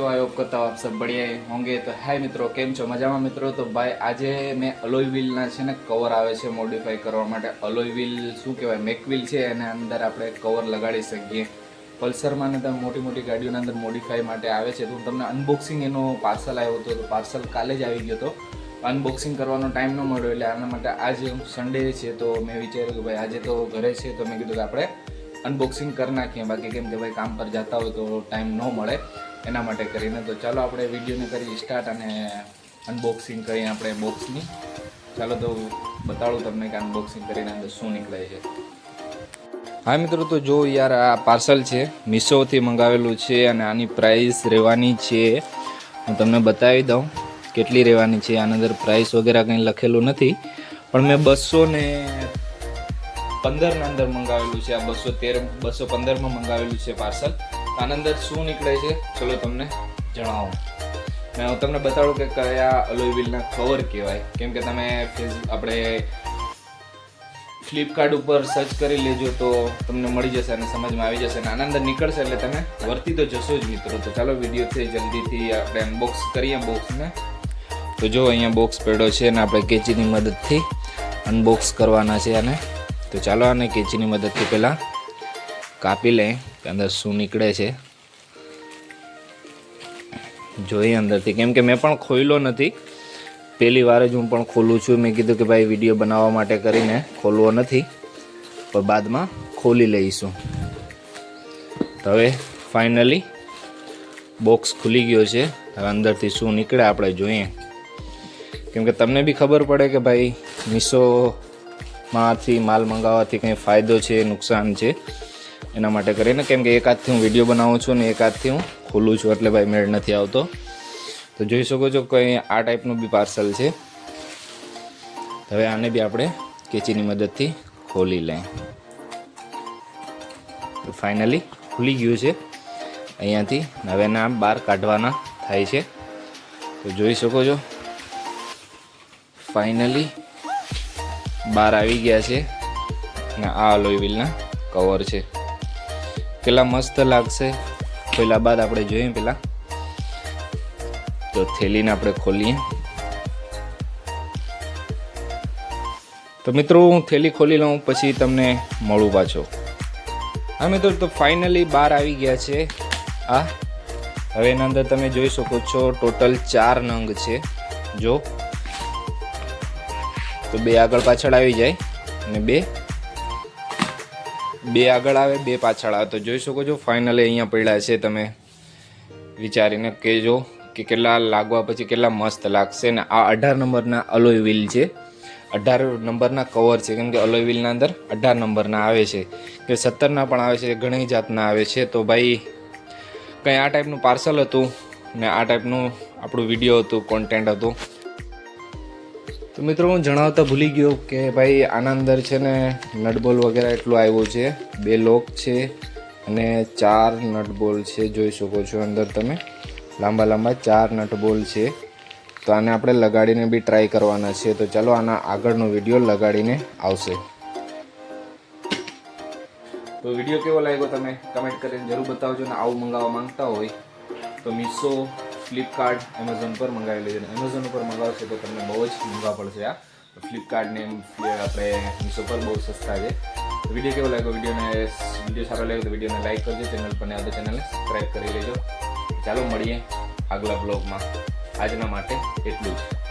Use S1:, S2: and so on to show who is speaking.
S1: તો I hope કરતા આપ સબ બઢિયા હોંગે. તો હાય મિત્રો, કેમ છો? મજામાં મિત્રો? તો ભાઈ, આજે મેં અલોય વ્હીલના છે ને કવર આવે છે મોડિફાઈ કરવા માટે. અલોય વ્હીલ શું કહેવાય? મેકવ્હીલ છે, એના અંદર આપણે કવર લગાડી શકીએ. પલ્સરમાં ને તમે મોટી મોટી ગાડીઓના અંદર મોડિફાઈ માટે આવે છે. તો હું તમને અનબોક્સિંગ એનો પાર્સલ આવ્યો હતો. તો પાર્સલ કાલે જ આવી ગયો હતો. અનબોક્સિંગ કરવાનો ટાઈમ ન મળ્યો એટલે આના માટે આજે સન્ડે છે. તો મેં વિચાર્યું કે ભાઈ, આજે તો ઘરે છે. તો મેં કીધું કે આપણે અનબોક્સિંગ કરી નાખીએ. બાકી કેમ કે ભાઈ, કામ પર જતા હોય તો ટાઈમ ન મળે. એના માટે કરીને. તો ચાલો આપણે વિડીયોને કરીએ સ્ટાર્ટ અને અનબોક્સિંગ કરીએ આપણે બોક્સની ચાલો તો બતાડું તમને કે અનબોક્સિંગ કરીને અંદર શું નીકળે છે. હા મિત્રો, તો જો યાર આ પાર્સલ છે મીશોથી મંગાવેલું છે અને આની પ્રાઇસ રહેવાની છે. હું તમને બતાવી દઉં કેટલી રહેવાની છે. આની અંદર પ્રાઇસ વગેરે કંઈ લખેલું નથી. પણ મેં બસો ને પંદરના અંદર મંગાવેલું છે. આ બસો તેર, બસો પંદરમાં મંગાવેલું છે પાર્સલ આના અંદર શું નીકળે છે? ચલો તમને જણાવું. મેં હું તમને બતાડું કે કયા અલોવિલના કવર કહેવાય. કેમ કે તમે ફેસ આપણે ફ્લિપકાર્ટ ઉપર સર્ચ કરી લેજો તો તમને મળી જશે અને સમજમાં આવી જશે અને આના અંદર નીકળશે એટલે તમે વર્તી તો જશો જ મિત્રો. તો ચાલો વિડીયોથી જલ્દીથી આપણે અનબોક્સ કરીએ બોક્સને તો જો અહીંયા બોક્સ પડ્યો છે અને આપણે કેચીની મદદથી અનબોક્સ કરવાના છે અને તો ચાલો આને કેચીની મદદથી પહેલાં કાપી લઈએ કે અંદર શું નીકળે છે. જોઈએ અંદરથી. કેમ કે મેં પણ ખોલ્યો નથી. પહેલી વાર જ હું પણ ખોલું છું. મેં કીધું કે ભાઈ વીડિયો બનાવવા માટે કરીને ખોલવો નથી. પણ બાદમાં ખોલી લઈશું. તો હવે ફાઇનલી બોક્સ ખુલી ગયો છે. હવે અંદરથી શું નીકળે આપણે જોઈએ. કેમ કે તમને બી ખબર પડે કે ભાઈ મીશોમાંથી માલ મંગાવવાથી કંઈ ફાયદો છે, નુકસાન છે. એના માટે કરીને કેમ કે એક હાથથી હું વીડિયો બનાવું છું ને એક હાથથી હું ખોલું છું એટલે ભાઈ મેળ નથી આવતો. તો જોઈ શકો છો કંઈ આ ટાઈપનું બી પાર્સલ છે. હવે આને બી આપણે કેચીની મદદથી ખોલી લઈએ. તો ફાઇનલી ખુલી ગયું છે. અહીંયાથી હવે એના બહાર કાઢવાના થાય છે. તો જોઈ શકો છો. ફાઇનલી બહાર આવી ગયા છે. અને આ અલોય વ્હીલના કવર છે. કેટલા મસ્ત લાગશે. પહેલાં બાદ આપણે જોઈએ પહેલાં તો થેલીને આપણે ખોલીએ. તો મિત્રો, હું થેલી ખોલી લઉં, પછી તમને મળું પાછો. હા મિત્રો, તો ફાઇનલી બહાર આવી ગયા છે. આ હવે એના અંદર તમે જોઈ શકો છો ટોટલ ચાર નંગ છે. જો. તો બે આગળ પાછળ આવી જાય, અને બે. બે આગળ આવે, બે પાછળ આવે. તો જોઈ શકો છો ફાઇનલી અહીંયા પડ્યા છે તમે. વિચારીને કહેજો કે કેટલા લાગવા પછી કેટલા મસ્ત લાગશે. ને આ અઢાર નંબરના અલોય વ્હીલ છે. અઢાર નંબરના કવર છે. કેમ કે અલોય વ્હીલના અંદર અઢાર નંબરના આવે છે. કે સત્તરના પણ આવે છે, ઘણી જાતના આવે છે. તો ભાઈ, કંઈ આ ટાઈપનું પાર્સલ હતું ને આ ટાઈપનું આપણું વીડિયો હતું કોન્ટેન્ટ હતું. તો મિત્રો, હું જણાવતા ભૂલી ગયો કે ભાઈ, આના અંદર છે ને નટબોલ વગેરે એટલું આવ્યું છે. બે લોક છે અને ચાર નટબોલ છે, જોઈ શકો છો અંદર તમે. લાંબા લાંબા ચાર નટબોલ છે. તો આને આપણે લગાડીને બી ટ્રાય કરવાના છે. તો ચાલો આના આગળનો વીડિયો લગાડીને આવશે. તો વીડિયો કેવો લાગ્યો તમે? કમેન્ટ કરીને જરૂર બતાવજો ને આવું મંગાવવા માંગતા હોય તો મીશો ફ્લિપકાર્ટ એમેઝોન પર મંગાવી લેજો અને એમેઝોન ઉપર મંગાવશો તો તમને બહુ જ મોંઘા પડશે આ ફ્લિપકાર્ટને આપણે મીશો પર બહુ સસ્તા છે. વીડિયો કેવો લાગ્યો? વિડીયોને વીડિયો સારો લાગ્યો તો વિડીયોને લાઈક કરજો, ચેનલ પર તો ચેનલને સબસ્ક્રાઈબ કરી લેજો. ચાલો મળીએ આગલા બ્લોગમાં આજના માટે એટલું જ.